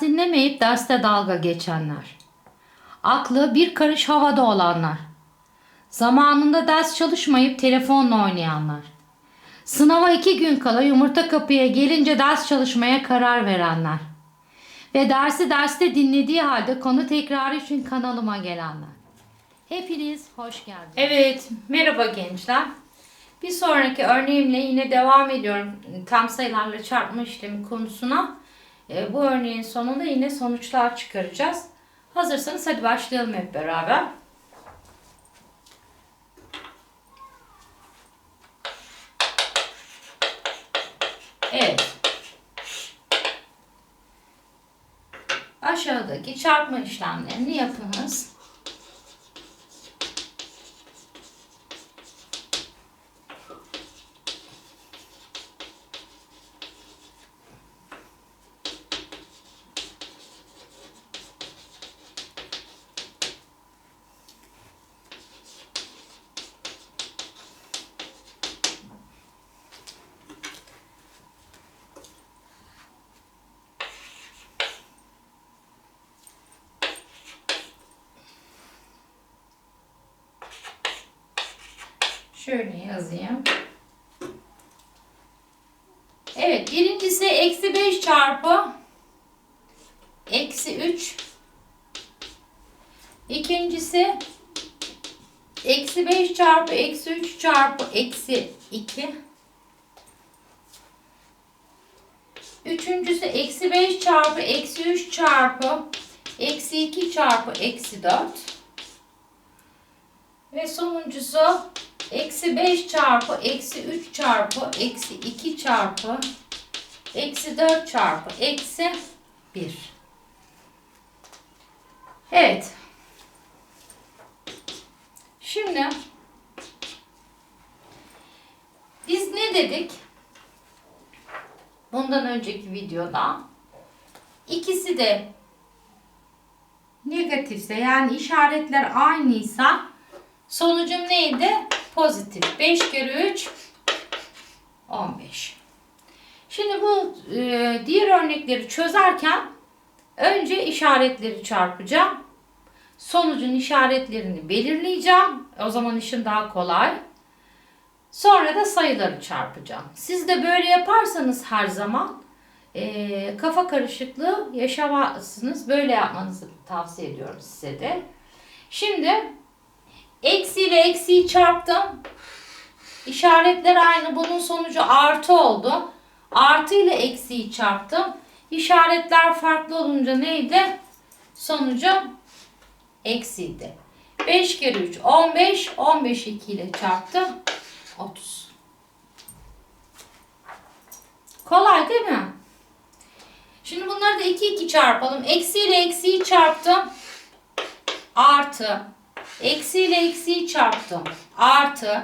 Dinlemeyip derste dalga geçenler. Aklı bir karış havada olanlar. Zamanında ders çalışmayıp telefonla oynayanlar. Sınava iki gün kala yumurta kapıya gelince ders çalışmaya karar verenler. Ve dersi derste dinlediği halde konu tekrarı için kanalıma gelenler. Hepiniz hoş geldiniz. Evet, merhaba gençler. Bir sonraki örneğimle yine devam ediyorum tam sayılarla çarpma işlemi konusuna. Ee, bu örneğin sonunda yine sonuçlar çıkaracağız. Hazırsanız hadi başlayalım hep beraber. Evet. Aşağıdaki çarpma işlemlerini yapınız. Şöyle yazayım. Evet birincisi eksi 5 çarpı eksi 3. İkincisi eksi 5 çarpı eksi 3 çarpı eksi 2. Üçüncüsü eksi 5 çarpı eksi 3 çarpı eksi 2 çarpı eksi 4. Ve sonuncusu eksi 5 çarpı eksi 3 çarpı eksi 2 çarpı eksi 4 çarpı eksi 1. Evet. Şimdi biz ne dedik? Bundan önceki videoda ikisi de negatifse yani işaretler aynıysa sonucum neydi? Pozitif. 5 kere 3 15. Şimdi bu e, diğer örnekleri çözerken önce işaretleri çarpacağım. Sonucun işaretlerini belirleyeceğim. O zaman işin daha kolay. Sonra da sayıları çarpacağım. Siz de böyle yaparsanız her zaman e, kafa karışıklığı yaşamazsınız. Böyle yapmanızı tavsiye ediyorum size de. Şimdi eksi ile eksiyi çarptım. İşaretler aynı. Bunun sonucu artı oldu. Artı ile eksiyi çarptım. İşaretler farklı olunca neydi? Sonucu eksiydi. 5 kere 3 15. 15 2 ile çarptım. 30. Kolay değil mi? Şimdi bunları da 2 2 çarpalım. Eksi ile eksiyi çarptım. Artı. Eksi ile eksiyi çarptım. Artı.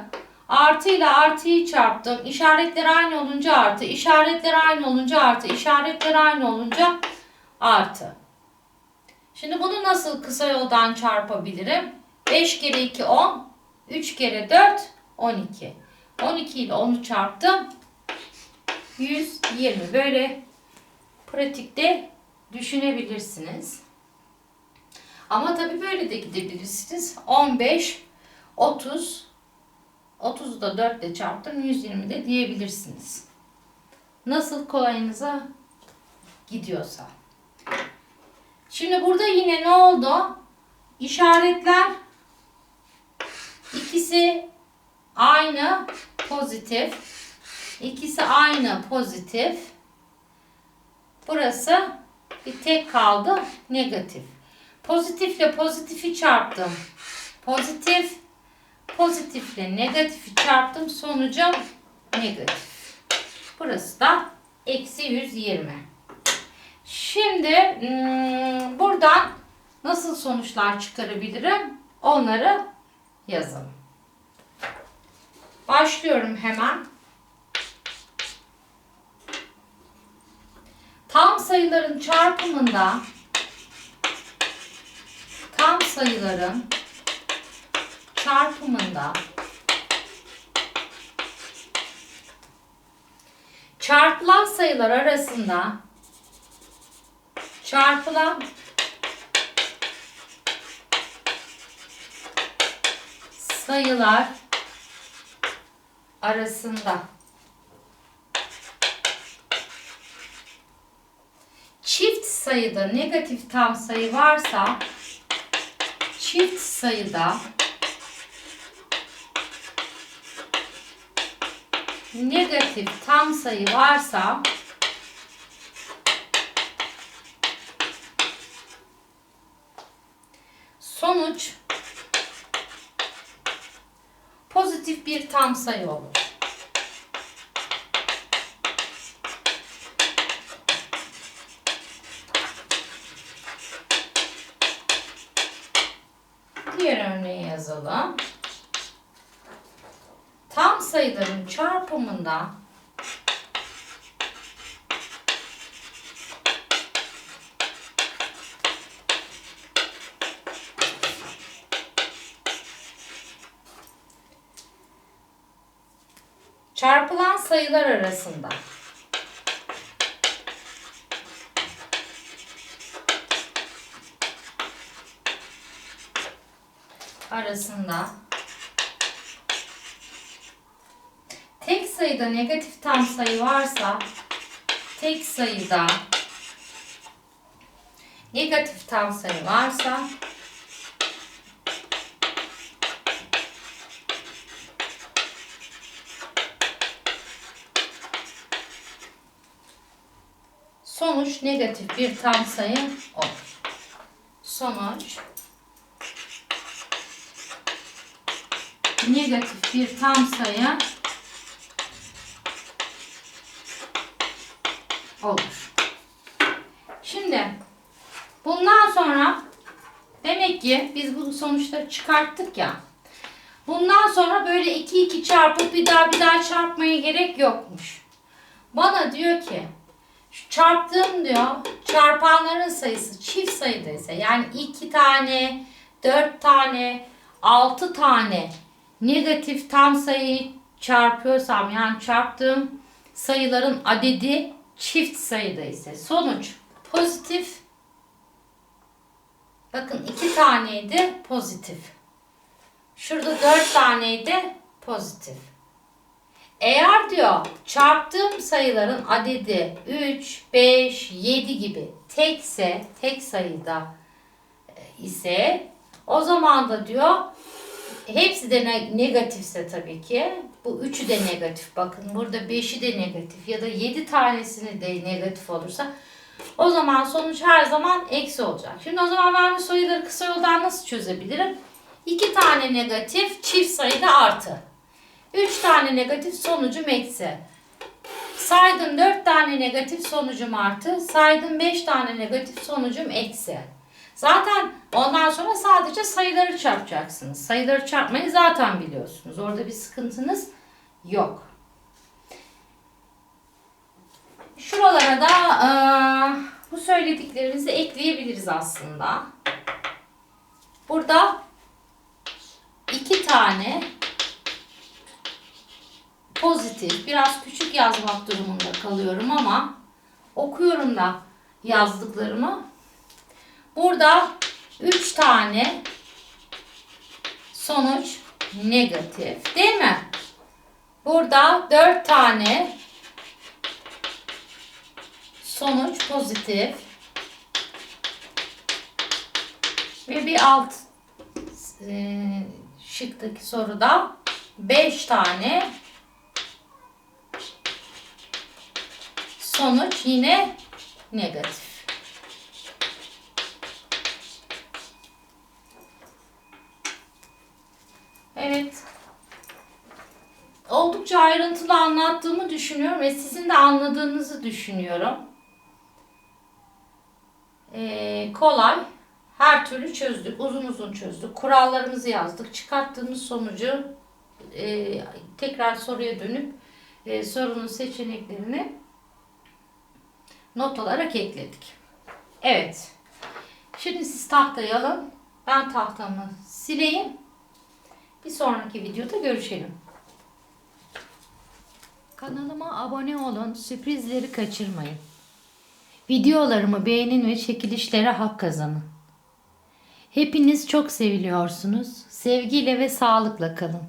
Artı ile artıyı çarptım. İşaretler aynı olunca artı. İşaretler aynı olunca artı. İşaretler aynı olunca artı. Şimdi bunu nasıl kısa yoldan çarpabilirim? 5 kere 2 10. 3 kere 4 12. 12 ile 10'u çarptım. 120. Böyle pratikte düşünebilirsiniz. Ama tabii böyle de gidebilirsiniz. 15, 30, 30'u da 4 ile çarptım. 120 de diyebilirsiniz. Nasıl kolayınıza gidiyorsa. Şimdi burada yine ne oldu? İşaretler ikisi aynı pozitif. İkisi aynı pozitif. Burası bir tek kaldı negatif. Pozitifle pozitifi çarptım. Pozitif, pozitifle negatifi çarptım. Sonucum negatif. Burası da eksi 120. Şimdi hmm, buradan nasıl sonuçlar çıkarabilirim? Onları yazalım. Başlıyorum hemen. Tam sayıların çarpımında tam sayıların çarpımında çarpılan sayılar arasında çarpılan sayılar arasında çift sayıda negatif tam sayı varsa çift sayıda negatif tam sayı varsa sonuç pozitif bir tam sayı olur. Diğer örneği yazalım. Tam sayıların çarpımında çarpılan sayılar arasında arasında tek sayıda negatif tam sayı varsa tek sayıda negatif tam sayı varsa sonuç negatif bir tam sayı olur. Sonuç negatif bir tam sayı olur. Şimdi bundan sonra demek ki biz bu sonuçları çıkarttık ya. Bundan sonra böyle 2 2 çarpıp bir daha bir daha çarpmaya gerek yokmuş. Bana diyor ki şu çarptığım diyor çarpanların sayısı çift sayıdaysa yani 2 tane, 4 tane, 6 tane negatif tam sayıyı çarpıyorsam yani çarptığım sayıların adedi çift sayıda ise sonuç pozitif. Bakın iki taneydi pozitif. Şurada dört taneydi pozitif. Eğer diyor çarptığım sayıların adedi 3, 5, 7 gibi tekse, tek sayıda e, ise o zaman da diyor hepsi de ne- negatifse tabii ki bu üçü de negatif bakın burada beşi de negatif ya da yedi tanesini de negatif olursa o zaman sonuç her zaman eksi olacak. Şimdi o zaman ben bu sayıları kısa yoldan nasıl çözebilirim? İki tane negatif çift sayıda artı. Üç tane negatif sonucum eksi. Saydım 4 tane negatif sonucum artı. Saydım 5 tane negatif sonucum eksi. Zaten ondan sonra sadece sayıları çarpacaksınız. Sayıları çarpmayı zaten biliyorsunuz. Orada bir sıkıntınız yok. Şuralara da eee, bu söylediklerimizi ekleyebiliriz aslında. Burada iki tane pozitif, biraz küçük yazmak durumunda kalıyorum ama okuyorum da yazdıklarımı. Burada 3 tane sonuç negatif değil mi? Burada 4 tane sonuç pozitif. Ve bir alt e, şıktaki soruda 5 tane sonuç yine negatif. Evet. Oldukça ayrıntılı anlattığımı düşünüyorum ve sizin de anladığınızı düşünüyorum. Ee, kolay. Her türlü çözdük. Uzun uzun çözdük. Kurallarımızı yazdık. Çıkarttığımız sonucu e, tekrar soruya dönüp e, sorunun seçeneklerini not olarak ekledik. Evet. Şimdi siz tahtayı alın. Ben tahtamı sileyim. Bir sonraki videoda görüşelim. Kanalıma abone olun, sürprizleri kaçırmayın. Videolarımı beğenin ve çekilişlere hak kazanın. Hepiniz çok seviliyorsunuz. Sevgiyle ve sağlıkla kalın.